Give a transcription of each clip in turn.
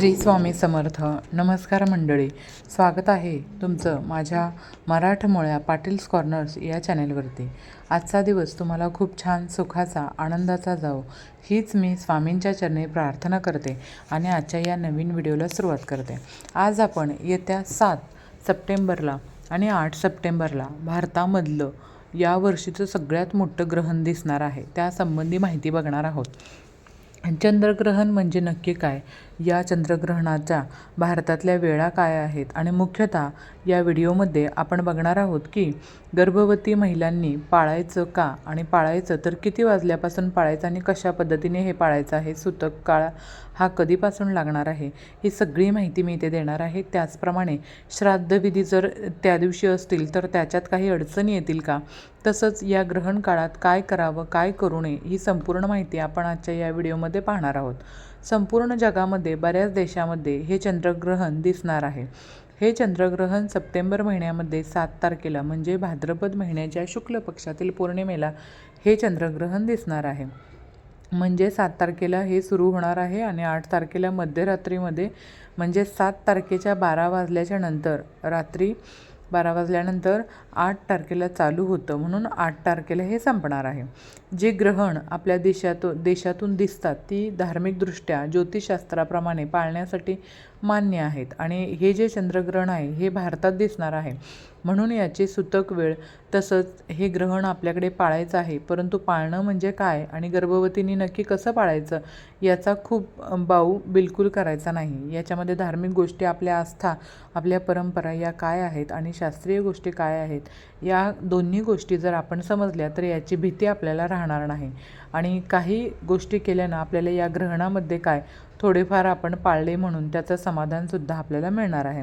श्री स्वामी समर्थ. नमस्कार मंडळी. स्वागत आहे तुमचं माझ्या मराठमोळ्या पाटील्स कॉर्नर्स या चॅनेलवरती. आजचा दिवस तुम्हाला खूप छान सुखाचा आनंदाचा जाओ हीच मी स्वामींच्या चरणी प्रार्थना करते आणि आजच्या या नवीन व्हिडिओला सुरुवात करते. आज आपण येत्या सात सप्टेंबरला आणि आठ सप्टेंबरला भारतामधलं या वर्षीचं सगळ्यात मोठं ग्रहण दिसणार आहे. त्यासंबंधी माहिती बघणार आहोत. चंद्रग्रहण म्हणजे नक्की काय? या चंद्रग्रहणाच्या भारतातल्या वेळा काय आहेत? आणि मुख्यतः या व्हिडिओमध्ये आपण बघणार आहोत की गर्भवती महिलांनी पाळायचं का? आणि पाळायचं तर किती वाजल्यापासून पाळायचं आणि कशा पद्धतीने हे पाळायचं आहे? सुतक काळ हा कधीपासून लागणार आहे? ही सगळी माहिती मी इथे देणार आहे. त्याचप्रमाणे श्राद्धविधी जर त्या दिवशी असतील तर त्याच्यात काही अडचणी येतील का? तसंच या ग्रहण काळात काय करावं काय करू नये ही संपूर्ण माहिती आपण आजच्या या व्हिडिओमध्ये पाहणार आहोत. संपूर्ण जगामध्ये बऱ्याच देशामध्ये हे चंद्रग्रहण दिसणार आहे. हे चंद्रग्रहण सप्टेंबर महिन्यामध्ये सात तारखेला म्हणजे भाद्रपद महिन्याच्या शुक्ल पक्षातील पौर्णिमेला हे चंद्रग्रहण दिसणार आहे. म्हणजे सात तारखेला हे सुरू होणार आहे आणि आठ तारखेला मध्यरात्रीमध्ये म्हणजे सात तारखेच्या बारा वाजल्याच्या नंतर रात्री बारा वाजल्यानंतर आठ तारखेला चालू होतं म्हणून आठ तारखेला हे संपणार आहे. जे ग्रहण आपल्या देशातून देशातून दिसतात ती धार्मिकदृष्ट्या ज्योतिषशास्त्राप्रमाणे पाळण्यासाठी मान्य आहेत. आणि हे जे चंद्रग्रहण आहे हे भारतात दिसणार आहे. म्हणून याची सुतक वेळ तसंच हे ग्रहण आपल्याकडे पाळायचं आहे. परंतु पाळणं म्हणजे काय आणि गर्भवतीने नक्की कसं पाळायचं याचा खूप बाऊ बिलकुल करायचा नाही. याच्यामध्ये धार्मिक गोष्टी आपल्या आस्था आपल्या परंपरा या काय आहेत आणि शास्त्रीय गोष्टी काय आहेत या दोन्ही गोष्टी जर आपण समजल्या तर याची भीती आपल्याला राहणार नाही. आणि काही गोष्टी केल्यानं आपल्याला या ग्रहणामध्ये काय? थोडेफार आपण पाळले म्हणून त्याचं समाधानसुद्धा आपल्याला मिळणार आहे.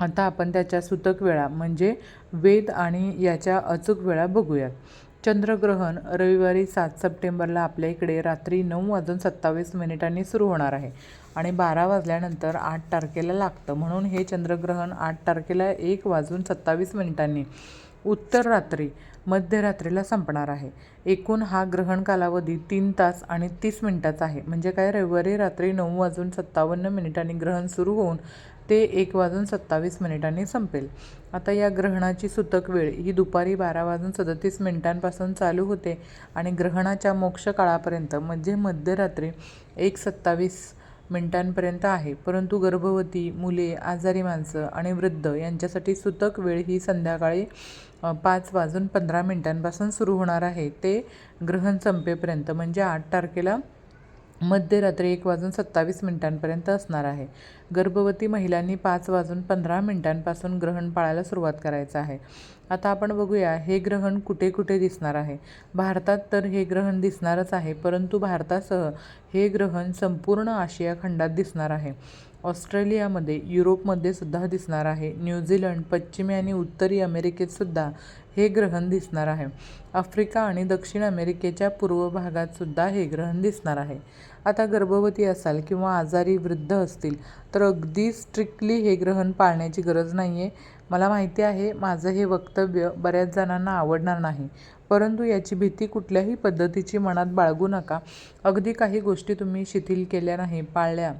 आता आपण त्याच्या सुतक वेळा म्हणजे वेद आणि याच्या अचूक वेळा बघूयात. चंद्रग्रहण रविवारी सात सप्टेंबरला आपल्या इकडे रात्री नऊ वाजून सत्तावीस मिनिटांनी सुरू होणार आहे आणि बारा वाजल्यानंतर आठ तारखेला लागतं. म्हणून हे चंद्रग्रहण आठ तारखेला एक वाजून सत्तावीस मिनिटांनी उत्तर रात्री मध्यरात्रीला संपणार आहे. एकूण हा ग्रहण कालावधी तीन तास आणि तीस मिनिटाचा आहे. म्हणजे काय? रविवारी रात्री नऊ वाजून सत्तावन्न मिनिटांनी ग्रहण सुरू होऊन ते एक वाजून सत्तावीस मिनिटांनी संपेल. आता या ग्रहणाची सुतक वेळ. ही दुपारी बारा वाजून सदतीस मिनिटांपासून चालू होते आणि ग्रहणाच्या मोक्ष काळापर्यंत म्हणजे मध्यरात्री एक सत्तावीस मिनिटांपर्यंत आहे. परंतु गर्भवती मुले आजारी माणसं आणि वृद्ध यांच्यासाठी सुतक वेळ ही संध्याकाळी पाच वाजून पंधरा मिनिटांपासून सुरू होणार आहे. ते ग्रहण संपेपर्यंत म्हणजे आठ तारखेला मध्यरात्री एक वाजून सत्तावीस मिनिटांपर्यंत असणार आहे. गर्भवती महिलांनी पाच वाजून पंधरा मिनिटांपासून ग्रहण पाळायला सुरुवात करायचं आहे. आता आपण बघूया हे ग्रहण कुठे कुठे दिसणार आहे? भारतात तर हे ग्रहण दिसणारच आहे परंतु भारतासह हे ग्रहण संपूर्ण आशिया खंडात दिसणार आहे. ऑस्ट्रेलियामध्ये युरोपमध्ये सुद्धा दिसणार आहे. न्यूझीलंड पश्चिमी आणि उत्तरी अमेरिकेतसुद्धा हे ग्रहण दिसणार आहे. आफ्रिका आणि दक्षिण अमेरिकेच्या पूर्व भागातसुद्धा हे ग्रहण दिसणार आहे. आता गर्भवती असाल किंवा आजारी वृद्ध असतील तर अगदी स्ट्रिक्टली हे ग्रहण पाळण्याची गरज नाही आहे मला माहिती आहे माझं हे वक्तव्य बऱ्याच जणांना आवडणार नाही. परंतु याची भीती कुठल्याही पद्धतीची मनात बाळगू नका. अगदी काही गोष्टी तुम्ही शिथिल केल्या नाही पाळल्या.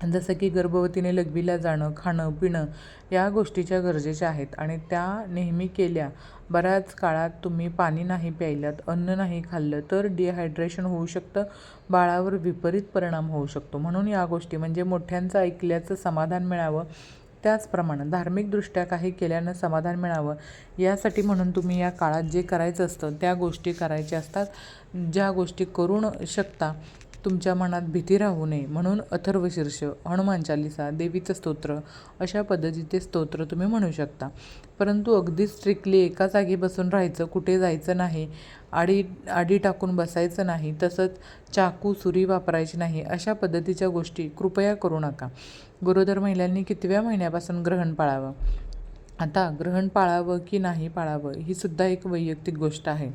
जसं की गर्भवतीने लघवीला जाणं खाणं पिणं या गोष्टीच्या गरजेच्या आहेत आणि त्या नेहमी केल्या. बऱ्याच काळात तुम्ही पाणी नाही प्यायलात अन्न नाही खाल्लं तर डिहायड्रेशन होऊ शकतं बाळावर विपरीत परिणाम होऊ शकतो. म्हणून या गोष्टी म्हणजे मोठ्यांचं ऐकल्याचं समाधान मिळावं. त्याचप्रमाणे धार्मिकदृष्ट्या काही केल्यानं समाधान मिळावं. यासाठी म्हणून तुम्ही या काळात जे करायचं असतं त्या गोष्टी करायच्या असतात. ज्या गोष्टी करू शकता तुमच्या मनात भीती राहू नये म्हणून अथर्वशीर्ष हनुमान चालिसा देवीचं स्तोत्र अशा पद्धतीचे स्तोत्र तुम्ही म्हणू शकता. परंतु अगदी स्ट्रिक्टली एका जागी बसून राहायचं कुठे जायचं नाही आडी आडी टाकून बसायचं नाही तसंच चाकू सुरी वापरायची नाही अशा पद्धतीच्या गोष्टी कृपया करू नका. गरोदर महिलांनी कितव्या महिन्यापासून ग्रहण पाळावं? आता ग्रहण पाळावं की नाही पाळावं ही सुद्धा एक वैयक्तिक गोष्ट आहे.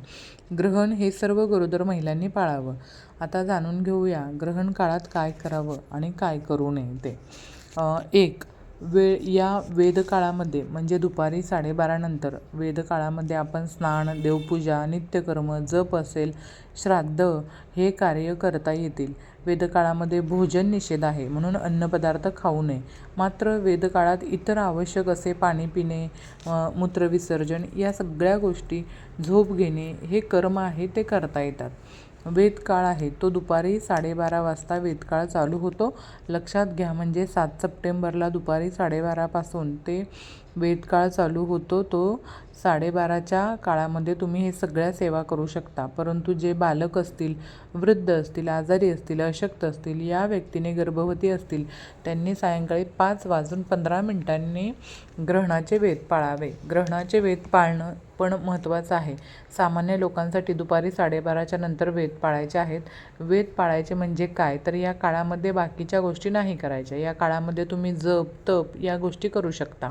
ग्रहण हे सर्व गरोदर महिलांनी पाळावं. आता जाणून घेऊया ग्रहण काळात काय करावं आणि काय करू नये ते. एक वेळ या वेदकाळामध्ये म्हणजे दुपारी साडेबारानंतर वेदकाळामध्ये आपण स्नान देवपूजा नित्यकर्म जप असेल श्राद्ध हे कार्य करता येतील. वेदकाळामध्ये भोजन निषेध आहे म्हणून अन्नपदार्थ खाऊ नये. मात्र वेदकाळात इतर आवश्यक असे पाणी पिणे मूत्रविसर्जन या सगळ्या गोष्टी झोप घेणे हे कर्म आहे ते करता येतात. वेदकाळ आहे. तो दुपारी साडेबारा वाजता वेदकाळ चालू होतो. लक्षात घ्या म्हणजे सात सप्टेंबरला दुपारी साडेबारापासून ते वेदकाळ चालू होतो तो साडेबाराच्या काळामध्ये तुम्ही हे सगळ्या सेवा करू शकता. परंतु जे बालक असतील वृद्ध असतील आजारी असतील अशक्त असतील या व्यक्तीने गर्भवती असतील त्यांनी सायंकाळी पाच वाजून पंधरा मिनिटांनी ग्रहणाचे वेध पाळावे. ग्रहणाचे वेध पाळणं पण महत्त्वाचं आहे. सामान्य लोकांसाठी दुपारी साडेबाराच्या नंतर वेद पाळायचे आहेत. वेद पाळायचे म्हणजे काय? तर या काळामध्ये बाकीच्या गोष्टी नाही करायच्या. या काळामध्ये तुम्ही जप तप या गोष्टी करू शकता.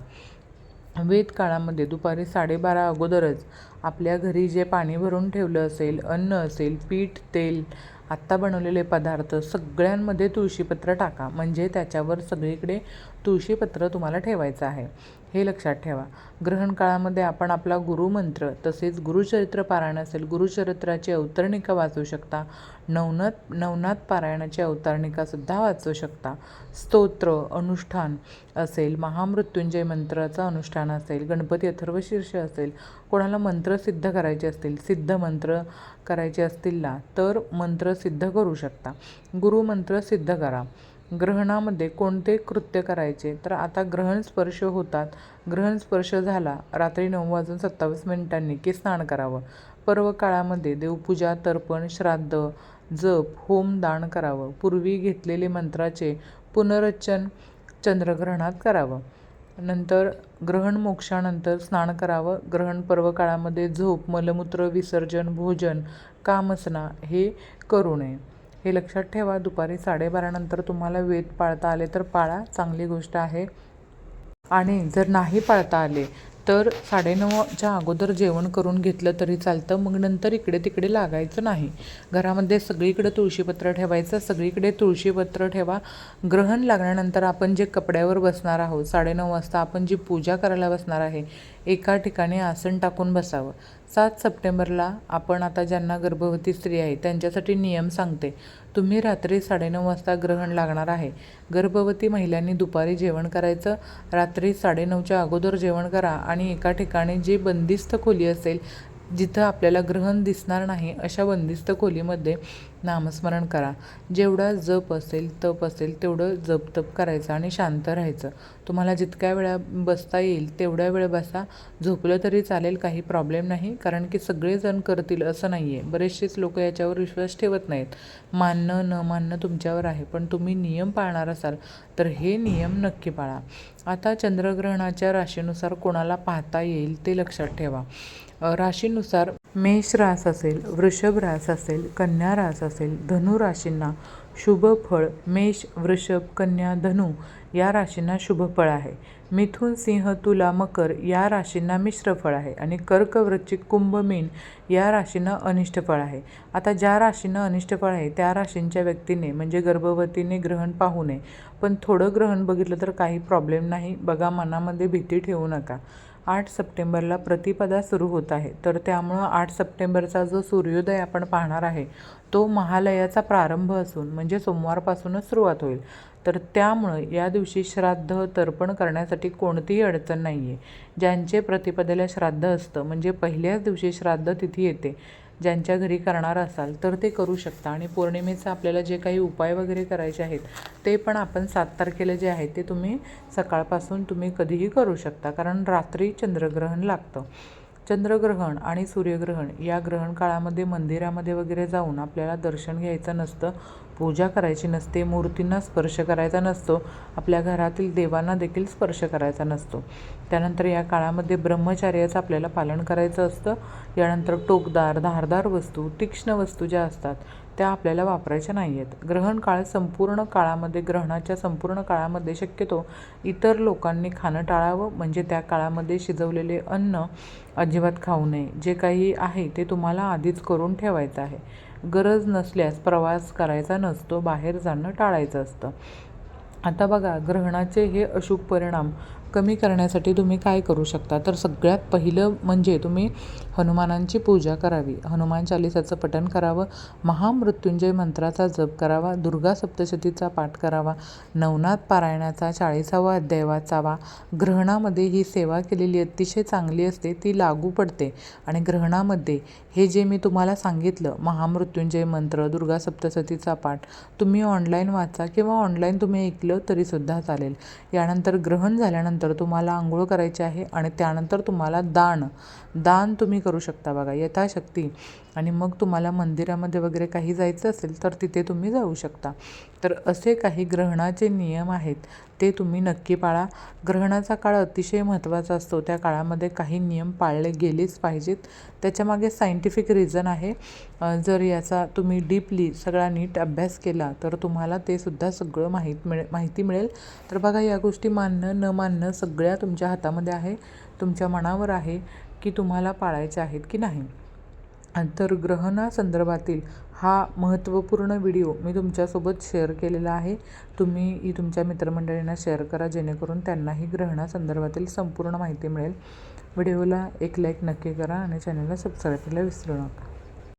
वेद काळामध्ये दुपारी साडेबारा अगोदरच आपल्या घरी जे पाणी भरून ठेवलं असेल अन्न असेल पीठ तेल आत्ता बनवलेले पदार्थ सगळ्यांमध्ये तुळशीपत्र टाका. म्हणजे त्याच्यावर सगळीकडे तुळशीपत्र तुम्हाला ठेवायचं आहे. हे लक्षात ठेवा. ग्रहण काळामध्ये आपण आपला गुरुमंत्र तसेच गुरुचरित्र पारायण असेल गुरुचरित्राची अवतरणिका वाचू शकता. नवनाथ नवनाथ पारायणाची अवतरणिकासुद्धा वाचू शकता. स्तोत्र अनुष्ठान असेल महामृत्युंजय मंत्राचं अनुष्ठान असेल गणपती अथर्वशीर्ष असेल कोणाला मंत्र सिद्ध करायचे असतील सिद्ध मंत्र करायचे असतील ना तर मंत्र सिद्ध करू शकता. गुरुमंत्र सिद्ध करा. ग्रहणामध्ये कोणते कृत्य करायचे? तर आता ग्रहण स्पर्श होतात. ग्रहण स्पर्श झाला रात्री नऊ वाजून सत्तावीस मिनिटांनी की स्नान करावं. पर्व काळामध्ये देवपूजा तर्पण श्राद्ध जप होम दान करावं. पूर्वी घेतलेले मंत्राचे पुनरच्चन चंद्रग्रहणात करावं. नंतर ग्रहण मोक्षानंतर स्नान करावं. ग्रहण पर्व काळामध्ये झोप मलमूत्र विसर्जन भोजन कामसना हे करू नये. हे लक्षात ठेवा दुपारी साडेबारानंतर तुम्हाला वेद पाळता आले तर पाळा चांगली गोष्ट आहे. आणि जर नाही पाळता आले तर साडेनऊच्या अगोदर जेवण करून घेतलं तरी चालतं मग नंतर इकडे तिकडे लागायचं नाही. घरामध्ये सगळीकडे तुळशीपत्र ठेवायचं सगळीकडे तुळशीपत्र ठेवा. ग्रहण लागल्यानंतर आपण जे कपड्यावर बसणार आहोत साडेनऊ वाजता आपण जी पूजा करायला बसणार आहे एका ठिकाणी आसन टाकून बसावं. सात सप्टेंबरला आपण आता ज्यांना गर्भवती स्त्री आहे त्यांच्यासाठी नियम सांगते. तुम्ही रात्री साडेनऊ वाजता ग्रहण लागणार आहे. गर्भवती महिलांनी दुपारी जेवण करायचं रात्री साडेनऊच्या अगोदर जेवण करा आणि एका ठिकाणी जी बंदिस्त खोली असेल जिथं आपल्याला ग्रहण दिसणार नाही अशा बंदिस्त खोलीमध्ये नामस्मरण करा. जेवढा जप असेल तप असेल तेवढं जप तप करायचं आणि शांत राहायचं. तुम्हाला जितक्या वेळा बसता येईल तेवढ्या वेळ बसा. झोपलं तरी चालेल काही प्रॉब्लेम नाही कारण की सगळेजण करतील असं नाही आहे बरेचसेच लोक याच्यावर विश्वास ठेवत नाहीत. मानणं न मानणं तुमच्यावर आहे पण तुम्ही नियम पाळणार असाल तर हे नियम नक्की पाळा. आता चंद्रग्रहणाच्या राशीनुसार कोणाला पाहता येईल ते लक्षात ठेवा. राशीनुसार मेष रास असेल वृषभ रास असेल कन्या रास असेल धनु राशींना शुभ फळ मेष वृषभ कन्या धनु या राशींना शुभ फळ आहे. मिथुन सिंह तुला मकर या राशींना मिश्र फळ आहे आणि कर्क वृश्चिक कुंभ मीन या राशींना अनिष्ट फळ आहे. आता ज्या राशींना अनिष्ट फळ आहे त्या राशींच्या व्यक्तीने म्हणजे गर्भवतीने ग्रहण पाहू नये. पण थोडं ग्रहण बघितलं तर काही प्रॉब्लेम नाही. बघा मनामध्ये भीती ठेवू नका. आठ सप्टेंबरला प्रतिपदा सुरू होत आहे. तर त्यामुळं आठ सप्टेंबरचा जो सूर्योदय आपण पाहणार आहे तो महालयाचा प्रारंभ असून म्हणजे सोमवारपासूनच सुरुवात होईल. तर त्यामुळं या दिवशी श्राद्ध तर्पण करण्यासाठी कोणतीही अडचण नाही आहे ज्यांचे प्रतिपदेला श्राद्ध असतं म्हणजे पहिल्याच दिवशी श्राद्ध तिथी येते ज्यांच्या घरी करणार असाल तर ते करू शकता. आणि पौर्णिमेचा आपल्याला जे काही उपाय वगैरे करायचे आहेत ते पण आपण सात तारखेला जे आहे ते तुम्ही सकाळपासून तुम्ही कधीही करू शकता. कारण रात्री चंद्रग्रहण लागतं. चंद्रग्रहण आणि सूर्यग्रहण या ग्रहण काळामध्ये मंदिरामध्ये वगैरे जाऊन आपल्याला दर्शन घ्यायचं नसतं. पूजा करायची नसते मूर्तींना स्पर्श करायचा नसतो आपल्या घरातील देवांना देखील स्पर्श करायचा नसतो. त्यानंतर या काळामध्ये ब्रह्मचार्याचं आपल्याला पालन करायचं असतं. यानंतर टोकदार धारदार वस्तू तीक्ष्ण वस्तू ज्या असतात त्या आपल्याला वापरायच्या नाही आहेत ग्रहण काळ संपूर्ण काळामध्ये ग्रहणाच्या संपूर्ण काळामध्ये शक्यतो इतर लोकांनी खाणं टाळावं. म्हणजे त्या काळामध्ये शिजवलेले अन्न अजिबात खाऊ नये. जे काही आहे ते तुम्हाला आधीच करून ठेवायचं आहे. गरज नसल्यास प्रवास करायचा नसतो बाहेर जाणं टाळायचं असतं. आता बघा ग्रहणाचे हे अशुभ परिणाम कमी करण्यासाठी तुम्ही काय करू शकता? तर सगळ्यात पहिलं म्हणजे तुम्ही हनुमानांची पूजा करावी. हनुमान चालिसाचं पठण करावं. महामृत्युंजय मंत्राचा जप करावा. दुर्गा सप्तशतीचा पाठ करावा. नवनाथ पारायणाचा चाळीसावा अध्याय वाचावा. ग्रहणामध्ये ही सेवा केलेली अतिशय चांगली असते. ती लागू पडते. आणि ग्रहणामध्ये हे जे मी तुम्हाला सांगितलं महामृत्युंजय मंत्र दुर्गा सप्तशतीचा पाठ तुम्ही ऑनलाईन वाचा किंवा ऑनलाईन तुम्ही ऐकलं तरीसुद्धा चालेल. यानंतर ग्रहण झाल्यानंतर तुम्हाला आंघोळ करायची आहे आणि त्यानंतर तुम्हाला दान. दान तुम्ही करू शकता बघा. यथाशक्ती. आणि मग तुम्हाला मंदिरामध्ये वगैरे काही जायचं असेल तर तिथे तुम्ही जाऊ शकता. तर असे काही ग्रहणाचे नियम आहेत ते तुम्ही नक्की पाळा. ग्रहणाचा काळ अतिशय महत्त्वाचा असतो. त्या काळामध्ये काही नियम पाळले गेलेच पाहिजेत. त्याच्यामागे सायंटिफिक रिझन आहे. जर याचा तुम्ही डीपली सगळा नीट अभ्यास केला तर तुम्हाला ते सुद्धा सगळं माहीत मिळे माहिती मिळेल. तर बघा या गोष्टी मानणं न मानणं सगळ्या तुमच्या हातामध्ये आहे तुमच्या मनावर आहे की तुम्हाला पाळायच्या आहेत की नाही. तर ग्रहणासंदर्भातील हा महत्त्वपूर्ण व्हिडिओ मी तुमच्यासोबत शेअर केलेला आहे. तुम्ही ही तुमच्या मित्रमंडळींना शेअर करा जेणेकरून त्यांनाही ग्रहणासंदर्भातील संपूर्ण माहिती मिळेल. व्हिडिओला एक लाईक नक्की करा आणि चॅनलला सबस्क्राईब करायला विसरू नका.